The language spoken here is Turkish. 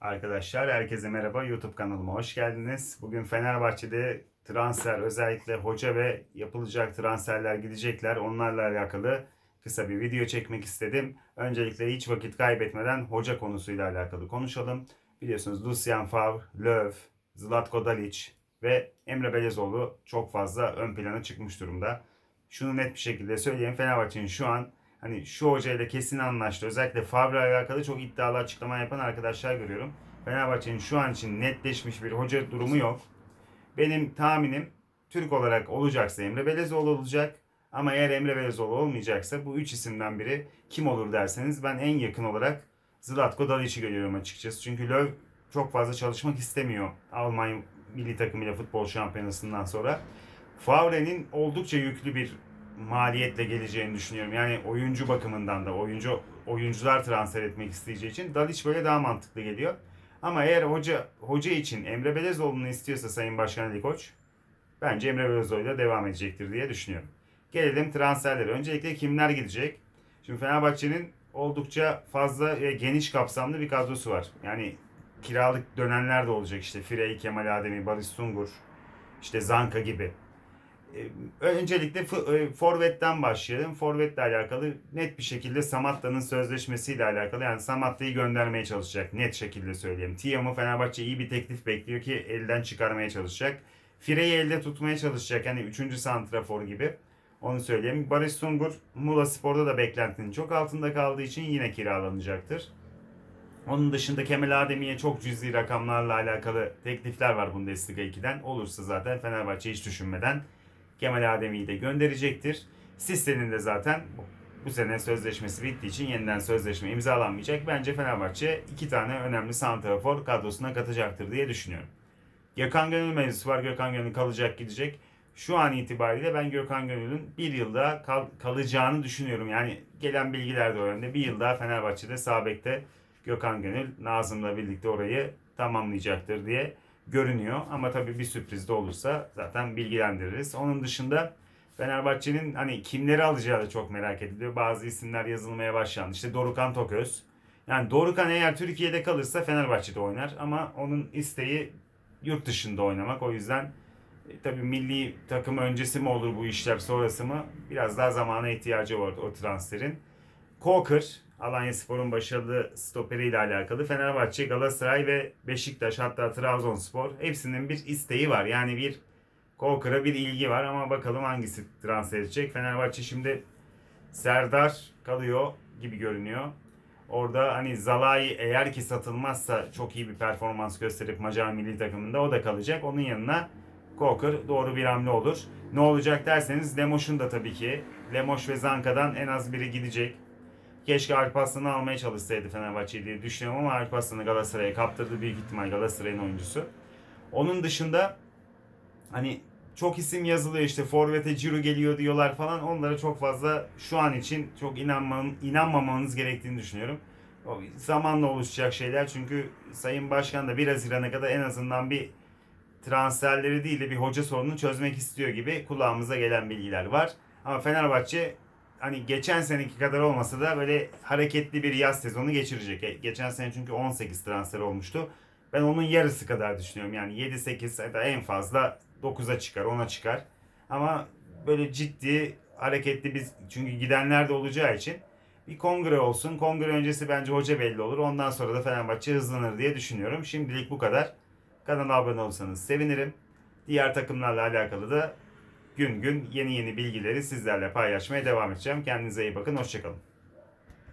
Arkadaşlar herkese merhaba YouTube kanalıma hoş geldiniz. Bugün Fenerbahçe'de transfer özellikle hoca ve yapılacak transferler gidecekler. Onlarla alakalı kısa bir video çekmek istedim. Öncelikle hiç vakit kaybetmeden hoca konusuyla alakalı konuşalım. Biliyorsunuz Lucien Favre, Löw, Zlatko Dalic ve Emre Belezoğlu çok fazla ön plana çıkmış durumda. Şunu net bir şekilde söyleyeyim. Fenerbahçe'nin şu an hani şu hocayla kesin anlaştı. Özellikle ile alakalı çok iddialı açıklama yapan arkadaşlar görüyorum. Fenerbahçe'nin şu an için netleşmiş bir hoca durumu yok. Benim tahminim Türk olarak olacaksa Emre Belezoğlu olacak. Ama eğer Emre Belezoğlu olmayacaksa bu üç isimden biri kim olur derseniz ben en yakın olarak Zlatko Dalic'i görüyorum açıkçası. Çünkü Löw çok fazla çalışmak istemiyor Almanya milli takımıyla futbol şampiyonasından sonra. Favre'nin oldukça yüklü bir maliyetle geleceğini düşünüyorum. Yani oyuncu bakımından da oyuncu oyuncular transfer etmek isteyeceği için Dalic böyle daha mantıklı geliyor. Ama eğer hoca hoca için Emre Belezoğlu'nu istiyorsa Sayın Başkan Ali Koç bence Emre Belezoğlu'yla devam edecektir diye düşünüyorum. Gelelim transferlere. Öncelikle kimler gidecek? Şimdi Fenerbahçe'nin oldukça fazla ve geniş kapsamlı bir kadrosu var. Yani kiralık dönenler de olacak işte Firey, Kemal Ademi, Barış Sungur, işte Zanka gibi. Ee, Öncelikle e, Forvet'ten başlayalım. Forvet'le alakalı net bir şekilde Samatta'nın sözleşmesiyle alakalı. Yani Samatta'yı göndermeye çalışacak. Net şekilde söyleyeyim. Tiam'ı Fenerbahçe iyi bir teklif bekliyor ki elden çıkarmaya çalışacak. Fire'yi elde tutmaya çalışacak. Yani 3. santrafor gibi. Onu söyleyeyim. Barış Sungur Muğla Spor'da da beklentinin çok altında kaldığı için yine kiralanacaktır. Onun dışında Kemal Ademi'ye çok cüzi rakamlarla alakalı teklifler var Bundesliga 2'den. Olursa zaten Fenerbahçe hiç düşünmeden Kemal Ademi'yi de gönderecektir. Sisse'nin de zaten bu sene sözleşmesi bittiği için yeniden sözleşme imzalanmayacak. Bence Fenerbahçe iki tane önemli santrafor kadrosuna katacaktır diye düşünüyorum. Gökhan Gönül mevzusu var. Gökhan Gönül kalacak gidecek. Şu an itibariyle ben Gökhan Gönül'ün bir yılda kal- kalacağını düşünüyorum. Yani gelen bilgiler de yönde. Bir yıl daha Fenerbahçe'de sağ bekte Gökhan Gönül Nazım'la birlikte orayı tamamlayacaktır diye görünüyor. Ama tabii bir sürpriz de olursa zaten bilgilendiririz. Onun dışında Fenerbahçe'nin hani kimleri alacağı da çok merak ediliyor. Bazı isimler yazılmaya başlandı. İşte Dorukan Toköz. Yani Dorukan eğer Türkiye'de kalırsa Fenerbahçe'de oynar. Ama onun isteği yurt dışında oynamak. O yüzden e, tabii milli takım öncesi mi olur bu işler sonrası mı? Biraz daha zamana ihtiyacı var o transferin. Koker, Alanya Spor'un başarılı stoperiyle alakalı Fenerbahçe, Galatasaray ve Beşiktaş hatta Trabzonspor hepsinin bir isteği var. Yani bir Koker'a bir ilgi var ama bakalım hangisi transfer edecek. Fenerbahçe şimdi Serdar kalıyor gibi görünüyor. Orada hani Zalai eğer ki satılmazsa çok iyi bir performans gösterip Macar milli takımında o da kalacak. Onun yanına Koker doğru bir hamle olur. Ne olacak derseniz Lemoş'un da tabii ki Lemoş ve Zanka'dan en az biri gidecek. Keşke Alparslan'ı almaya çalışsaydı Fenerbahçe diye düşünüyorum ama Alparslan'ı Galatasaray'a kaptırdı büyük ihtimal Galatasaray'ın oyuncusu. Onun dışında hani çok isim yazılıyor işte Forvet'e Ciro geliyor diyorlar falan onlara çok fazla şu an için çok inanman, inanmamanız gerektiğini düşünüyorum. O zamanla oluşacak şeyler çünkü Sayın Başkan da 1 Haziran'a kadar en azından bir transferleri değil de bir hoca sorununu çözmek istiyor gibi kulağımıza gelen bilgiler var. Ama Fenerbahçe hani geçen seneki kadar olmasa da böyle hareketli bir yaz sezonu geçirecek. E, Geçen sene çünkü 18 transfer olmuştu. Ben onun yarısı kadar düşünüyorum. Yani 7-8 ya da en fazla 9'a çıkar, 10'a çıkar. Ama böyle ciddi, hareketli biz çünkü gidenler de olacağı için bir kongre olsun. Kongre öncesi bence hoca belli olur. Ondan sonra da Fenerbahçe hızlanır diye düşünüyorum. Şimdilik bu kadar. Kanala abone olursanız sevinirim. Diğer takımlarla alakalı da gün gün yeni yeni bilgileri sizlerle paylaşmaya devam edeceğim. Kendinize iyi bakın. Hoşçakalın.